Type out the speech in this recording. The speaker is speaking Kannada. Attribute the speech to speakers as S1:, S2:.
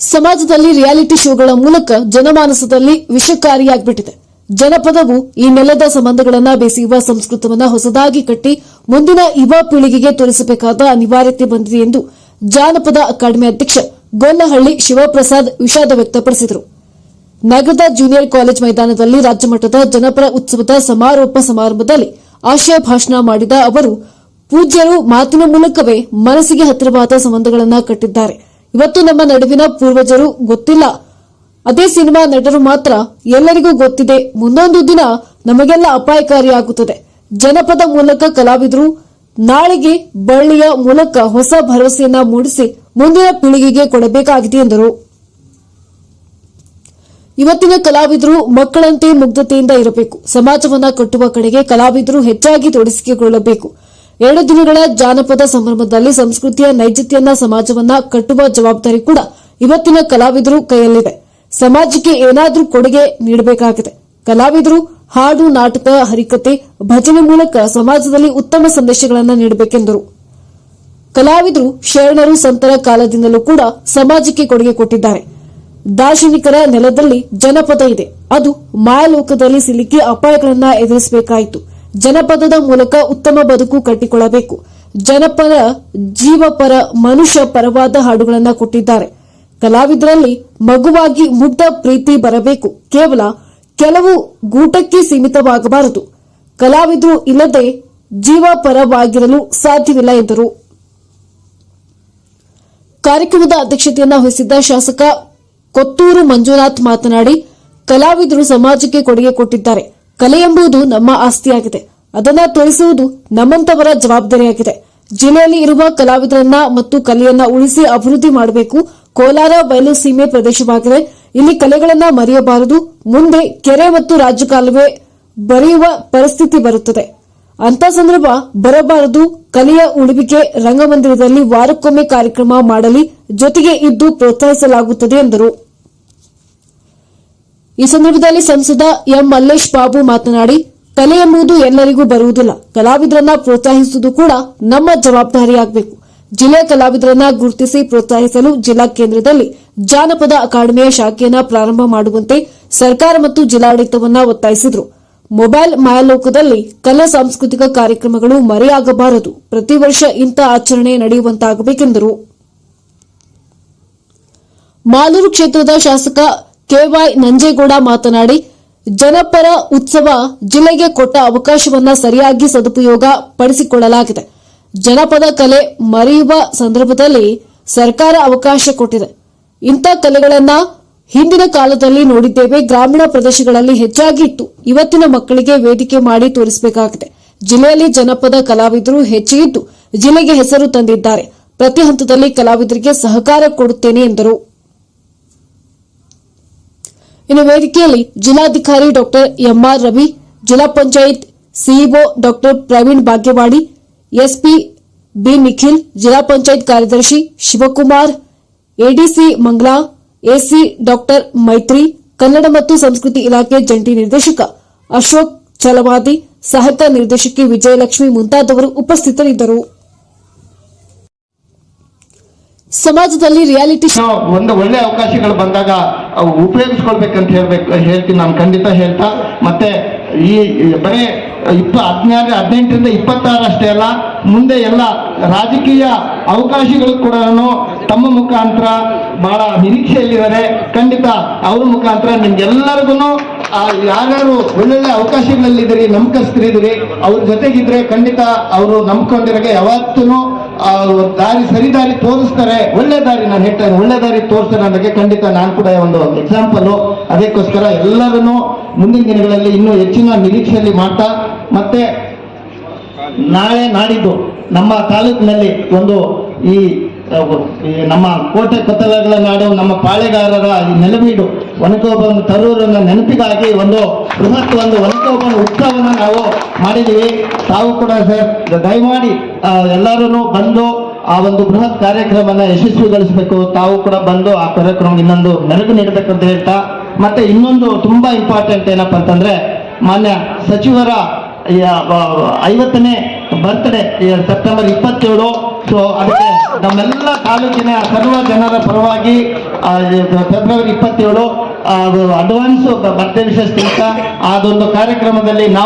S1: ಸಮಾಜದಲ್ಲಿ ರಿಯಾಲಿಟಿ ಶೋಗಳ ಮೂಲಕ ಜನಮಾನಸದಲ್ಲಿ ವಿಷಕಾರಿಯಾಗ್ಬಿಟ್ಟಿದೆ. ಜನಪದವು ಈ ನೆಲದ ಸಂಬಂಧಗಳನ್ನ ಬೇಸಿಯುವ ಸಂಸ್ಕೃತವನ್ನ ಹೊಸದಾಗಿ ಕಟ್ಟಿ ಮುಂದಿನ ಯುವ ಪೀಳಿಗೆಗೆ ತೋರಿಸಬೇಕಾದ ಅನಿವಾರ್ಯತೆ ಬಂದಿದೆ ಎಂದು ಜಾನಪದ ಅಕಾಡೆಮಿ ಅಧ್ಯಕ್ಷ ಗೊಲ್ಲಹಳ್ಳಿ ಶಿವಪ್ರಸಾದ್ ವಿಷಾದ ವ್ಯಕ್ತಪಡಿಸಿದರು. ನಗರದ ಜೂನಿಯರ್ ಕಾಲೇಜ್ ಮೈದಾನದಲ್ಲಿ ರಾಜ್ಯಮಟ್ಟದ ಜನಪರ ಉತ್ಸವದ ಸಮಾರೋಪ ಸಮಾರಂಭದಲ್ಲಿ ಆಶಯ ಭಾಷಣ ಮಾಡಿದ ಅವರು, ಪೂಜ್ಯರು ಮಾತಿನ ಮೂಲಕವೇ ಮನಸ್ಸಿಗೆ ಹತ್ತಿರವಾದ ಸಂಬಂಧಗಳನ್ನು ಕಟ್ಟಿದ್ದಾರೆ. ಇವತ್ತು ನಮ್ಮ ನಡುವಿನ ಪೂರ್ವಜರು ಗೊತ್ತಿಲ್ಲ. ಅದೇ ಸಿನಿಮಾ ನಟರು ಮಾತ್ರ ಎಲ್ಲರಿಗೂ ಗೊತ್ತಿದೆ. ಮುಂದೊಂದು ದಿನ ನಮಗೆಲ್ಲ ಅಪಾಯಕಾರಿಯಾಗುತ್ತದೆ. ಜನಪದ ಮೂಲಕ ಕಲಾವಿದರು ನಾಳೆಗೆ ಬಳ್ಳಿಯ ಮೂಲಕ ಹೊಸ ಭರವಸೆಯನ್ನ ಮೂಡಿಸಿ ಮುಂದಿನ ಪೀಳಿಗೆಗೆ ಕೊಡಬೇಕಾಗಿದೆ ಎಂದರು. ಇವತ್ತಿನ ಕಲಾವಿದರು ಮಕ್ಕಳಂತೆ ಮುಗ್ಧತೆಯಿಂದ ಇರಬೇಕು. ಸಮಾಜವನ್ನ ಕಟ್ಟುವ ಕಡೆಗೆ ಕಲಾವಿದರು ಹೆಚ್ಚಾಗಿ ತೊಡಗಿಸಿಕೊಳ್ಳಬೇಕು. ಎರಡು ದಿನಗಳ ಜಾನಪದ ಸಂಭ್ರಮದಲ್ಲಿ ಸಂಸ್ಕೃತಿಯ ನೈಜತೆಯನ್ನ ಸಮಾಜವನ್ನ ಕಟ್ಟುವ ಜವಾಬ್ದಾರಿ ಕೂಡ ಇವತ್ತಿನ ಕಲಾವಿದರು ಕೈಯಲ್ಲಿದೆ. ಸಮಾಜಕ್ಕೆ ಏನಾದರೂ ಕೊಡುಗೆ ನೀಡಬೇಕಾಗಿದೆ. ಕಲಾವಿದರು ಹಾಡು, ನಾಟಕ, ಹರಿಕತೆ, ಭಜನೆ ಮೂಲಕ ಸಮಾಜದಲ್ಲಿ ಉತ್ತಮ ಸಂದೇಶಗಳನ್ನು ನೀಡಬೇಕೆಂದರು. ಕಲಾವಿದರು ಶರಣರು ಸಂತರ ಕಾಲದಿಂದಲೂ ಕೂಡ ಸಮಾಜಕ್ಕೆ ಕೊಡುಗೆ ಕೊಟ್ಟಿದ್ದಾರೆ. ದಾರ್ಶನಿಕರ ನೆಲದಲ್ಲಿ ಜನಪದ ಇದೆ. ಅದು ಮಾಯಾಲೋಕದಲ್ಲಿ ಸಿಲುಕಿ ಅಪಾಯಗಳನ್ನ ಎದುರಿಸಬೇಕಾಯಿತು. ಜನಪದದ ಮೂಲಕ ಉತ್ತಮ ಬದುಕು ಕಟ್ಟಿಕೊಳ್ಳಬೇಕು. ಜನಪರ, ಜೀವಪರ, ಮನುಷ್ಯ ಪರವಾದ ಹಾಡುಗಳನ್ನ ಕೊಟ್ಟಿದ್ದಾರೆ. ಕಲಾವಿದರಲ್ಲಿ ಮಗುವಾಗಿ ಮುಗ್ಧ ಪ್ರೀತಿ ಬರಬೇಕು. ಕೇವಲ ಕೆಲವು ಗೂಟಕ್ಕೆ ಸೀಮಿತವಾಗಬಾರದು. ಕಲಾವಿದರು ಇಲ್ಲದೆ ಜೀವಪರವಾಗಿರಲು ಸಾಧ್ಯವಿಲ್ಲ ಎಂದರು. ಕಾರ್ಯಕ್ರಮದ ಅಧ್ಯಕ್ಷತೆಯನ್ನು ವಹಿಸಿದ್ದ ಶಾಸಕ ಕೊತ್ತೂರು ಮಂಜುನಾಥ್ ಮಾತನಾಡಿ, ಕಲಾವಿದರು ಸಮಾಜಕ್ಕೆ ಕೊಡುಗೆ ಕೊಟ್ಟಿದ್ದಾರೆ. ಕಲೆ ಎಂಬುದು ನಮ್ಮ ಆಸ್ತಿಯಾಗಿದೆ. ಅದನ್ನ ತೋರಿಸುವುದು ನಮ್ಮಂತವರ ಜವಾಬ್ದಾರಿಯಾಗಿದೆ. ಜಿಲ್ಲೆಯಲ್ಲಿ ಇರುವ ಕಲಾವಿದರನ್ನ ಮತ್ತು ಕಲೆಯನ್ನ ಉಳಿಸಿ ಅಭಿವೃದ್ಧಿ ಮಾಡಬೇಕು. ಕೋಲಾರ ಬಯಲು ಸೀಮೆ ಪ್ರದೇಶವಾಗಿದೆ. ಇಲ್ಲಿ ಕಲೆಗಳನ್ನ ಮರೆಯಬಾರದು. ಮುಂದೆ ಕೆರೆ ಮತ್ತು ರಾಜ್ಯ ಕಾಲುವೆ ಬರೆಯುವ ಪರಿಸ್ಥಿತಿ ಬರುತ್ತದೆ. ಅಂತ ಸಂದರ್ಭ ಬರಬಾರದು. ಕಲೆಯ ಉಳಿವಿಗೆ ರಂಗಮಂದಿರದಲ್ಲಿ ವಾರಕ್ಕೊಮ್ಮೆ ಕಾರ್ಯಕ್ರಮ ಮಾಡಲಿ. ಜೊತೆಗೆ ಇದ್ದು ಪ್ರೋತ್ಸಾಹಿಸಲಾಗುತ್ತದೆ ಎಂದರು. ಈ ಸಂದರ್ಭದಲ್ಲಿ ಸಂಸದ ಎಂ ಮಲ್ಲೇಶ್ ಬಾಬು ಮಾತನಾಡಿ, ಕಲೆ ಎಂಬುದು ಎಲ್ಲರಿಗೂ ಬರುವುದಿಲ್ಲ. ಕಲಾವಿದರನ್ನ ಪ್ರೋತ್ಸಾಹಿಸುವುದು ಕೂಡ ನಮ್ಮ ಜವಾಬ್ದಾರಿಯಾಗಬೇಕು. ಜಿಲ್ಲೆಯ ಕಲಾವಿದರನ್ನ ಗುರುತಿಸಿ ಪ್ರೋತ್ಸಾಹಿಸಲು ಜಿಲ್ಲಾ ಕೇಂದ್ರದಲ್ಲಿ ಜಾನಪದ ಅಕಾಡೆಮಿಯ ಶಾಖೆಯನ್ನ ಪ್ರಾರಂಭ ಮಾಡುವಂತೆ ಸರ್ಕಾರ ಮತ್ತು ಜಿಲ್ಲಾಡಳಿತವನ್ನ ಒತ್ತಾಯಿಸಿದರು. ಮೊಬೈಲ್ ಮಾಯಾಲೋಕದಲ್ಲಿ ಕಲಾ ಸಾಂಸ್ಕೃತಿಕ ಕಾರ್ಯಕ್ರಮಗಳು ಮರೆಯಾಗಬಾರದು. ಪ್ರತಿ ವರ್ಷ ಇಂಥ ಆಚರಣೆ ನಡೆಯುವಂತಾಗಬೇಕೆಂದರು. ಮಾಲೂರು ಕ್ಷೇತ್ರದ ಶಾಸಕ ಕೆವೈ ನಂಜೇಗೌಡ ಮಾತನಾಡಿ, ಜನಪರ ಉತ್ಸವ ಜಿಲ್ಲೆಗೆ ಕೊಟ್ಟ ಅವಕಾಶವನ್ನ ಸರಿಯಾಗಿ ಸದುಪಯೋಗ ಪಡಿಸಿಕೊಳ್ಳಲಾಗಿದೆ. ಜನಪದ ಕಲೆ ಮರೆಯುವ ಸಂದರ್ಭದಲ್ಲಿ ಸರ್ಕಾರ ಅವಕಾಶ ಕೊಟ್ಟಿದೆ. ಇಂಥ ಕಲೆಗಳನ್ನ ಹಿಂದಿನ ಕಾಲದಲ್ಲಿ ನೋಡಿದ್ದೇವೆ. ಗ್ರಾಮೀಣ ಪ್ರದೇಶಗಳಲ್ಲಿ ಹೆಚ್ಚಾಗಿ ಇತ್ತು. ಇವತ್ತಿನ ಮಕ್ಕಳಿಗೆ ವೇದಿಕೆ ಮಾಡಿ ತೋರಿಸಬೇಕಾಗಿದೆ. ಜಿಲ್ಲೆಯಲ್ಲಿ ಜನಪದ ಕಲಾವಿದರು ಹೆಚ್ಚಿದ್ದು ಜಿಲ್ಲೆಗೆ ಹೆಸರು ತಂದಿದ್ದಾರೆ. ಪ್ರತಿ ಹಂತದಲ್ಲಿ ಕಲಾವಿದರಿಗೆ ಸಹಕಾರ ಕೊಡುತ್ತೇನೆ ಎಂದರು. ಇನ್ನು ವೇದಿಕೆಯಲ್ಲಿ ಜಿಲ್ಲಾಧಿಕಾರಿ ಡಾಕ್ಟರ್ ಎಂಆರ್ ರವಿ, ಜಿಲ್ಲಾ panchayat CEO doctor Praveen Bhagyawadi SP B Nikhil, ಜಿಲ್ಲಾ ಪಂಚಾಯತ್ ಕಾರ್ಯದರ್ಶಿ Shivakumar, ADC Mangla, AC doctor Maitri, Kannada ಮತ್ತು ಸಂಸ್ಕೃತಿ ಇಲಾಖೆ ಜಂಟಿ ನಿರ್ದೇಶಕ ಅಶೋಕ್ ಚಲವಾದಿ, ಸಹಾಯಕ ನಿರ್ದೇಶಕಿ ವಿಜಯಲಕ್ಷ್ಮಿ ಮುಂತಾದವರು ಉಪಸ್ಥಿತರಿದ್ದರು. ಸಮಾಜದಲ್ಲಿ ರಿಯಾಲಿಟಿ
S2: ಒಂದು ಒಳ್ಳೆ ಅವಕಾಶಗಳು ಬಂದಾಗ ಉಪಯೋಗಿಸ್ಕೊಳ್ಬೇಕಂತ ಹೇಳ್ಬೇಕು, ಹೇಳ್ತೀನಿ. ನಾನು ಖಂಡಿತ ಹೇಳ್ತಾ, ಮತ್ತೆ ಈ ಈ ಬರೀ ಇಪ್ಪ, ಹದಿನಾರು, ಹದಿನೆಂಟರಿಂದ ಇಪ್ಪತ್ತಾರು ಅಷ್ಟೇ ಅಲ್ಲ, ಮುಂದೆ ಎಲ್ಲ ರಾಜಕೀಯ ಅವಕಾಶಗಳು ಕೂಡ ತಮ್ಮ ಮುಖಾಂತರ ಬಹಳ ನಿರೀಕ್ಷೆಯಲ್ಲಿದ್ದಾರೆ. ಖಂಡಿತ ಅವ್ರ ಮುಖಾಂತರ ನಿಮ್ಗೆಲ್ಲರಿಗೂ ಯಾರ್ಯಾರು ಒಳ್ಳೊಳ್ಳೆ ಅವಕಾಶಗಳಲ್ಲಿದ್ದೀರಿ, ನಂಬಿಕಸ್ಥರಿದ್ದೀರಿ, ಅವ್ರ ಜೊತೆಗಿದ್ರೆ ಖಂಡಿತ ಅವರು ನಂಬ್ಕೊಂಡಿರೋಕೆ ಯಾವತ್ತೂ ದಾರಿ ಸರಿ ದಾರಿ ತೋರಿಸ್ತಾರೆ. ಒಳ್ಳೆ ದಾರಿ ನಾನು ಹೇಳ್ತೇನೆ ಒಳ್ಳೆ ದಾರಿ ತೋರಿಸ್ತಾರೆ ಅನ್ನೋದಕ್ಕೆ ಖಂಡಿತ ನಾನು ಕೂಡ ಒಂದು ಎಕ್ಸಾಂಪಲ್ ಅದಕ್ಕೋಸ್ಕರ ಎಲ್ಲರನ್ನು ಮುಂದಿನ ದಿನಗಳಲ್ಲಿ ಇನ್ನೂ ಹೆಚ್ಚಿನ ನಿರೀಕ್ಷೆಯಲ್ಲಿ ಮಾಡ್ತಾ, ಮತ್ತೆ ನಾಳೆ ನಾಡಿದ್ದು ನಮ್ಮ ತಾಲೂಕಿನಲ್ಲಿ ಒಂದು ಈ ನಮ್ಮ ಕೋಟೆ ಕೊತ್ತಲಗಳ ನಾಡು ನಮ್ಮ ಪಾಳೆಗಾರರ ಈ ನೆಲವೀಡು ವನಕೋಬನ ತರೂರನ್ನ ನೆನಪಿಗಾಗಿ ಒಂದು ಬೃಹತ್ ಒಂದು ವನಕೋಬನ ಉತ್ಸವನ ನಾವು ಮಾಡಿದ್ದೀವಿ. ತಾವು ಕೂಡ ಸರ್ ದಯಮಾಡಿ ಎಲ್ಲರೂ ಬಂದು ಆ ಒಂದು ಬೃಹತ್ ಕಾರ್ಯಕ್ರಮನ ಯಶಸ್ವಿಗೊಳಿಸಬೇಕು. ತಾವು ಕೂಡ ಬಂದು ಆ ಕಾರ್ಯಕ್ರಮ ಇನ್ನೊಂದು ನೆರವು ನೀಡಬೇಕು ಅಂತ ಹೇಳ್ತಾ, ಮತ್ತೆ ಇನ್ನೊಂದು ತುಂಬಾ ಇಂಪಾರ್ಟೆಂಟ್ ಏನಪ್ಪಾ ಅಂತಂದ್ರೆ, ಮಾನ್ಯ ಸಚಿವರ ಐವತ್ತನೇ ಬರ್ತ್ಡೇ ಸೆಪ್ಟೆಂಬರ್ ಇಪ್ಪತ್ತೇಳು. ಸೊ ಅದಕ್ಕೆ ನಮ್ಮೆಲ್ಲ ತಾಲೂಕಿನ ಸರ್ವ ಜನರ ಪರವಾಗಿ ಫೆಬ್ರವರಿ ಇಪ್ಪತ್ತೇಳು ಅಡ್ವಾನ್ಸ್ ಬರ್ತ್ಡೇ ವಿಶೇಷ ದಿವಸ ಅದೊಂದು ಕಾರ್ಯಕ್ರಮದಲ್ಲಿ ನಾವು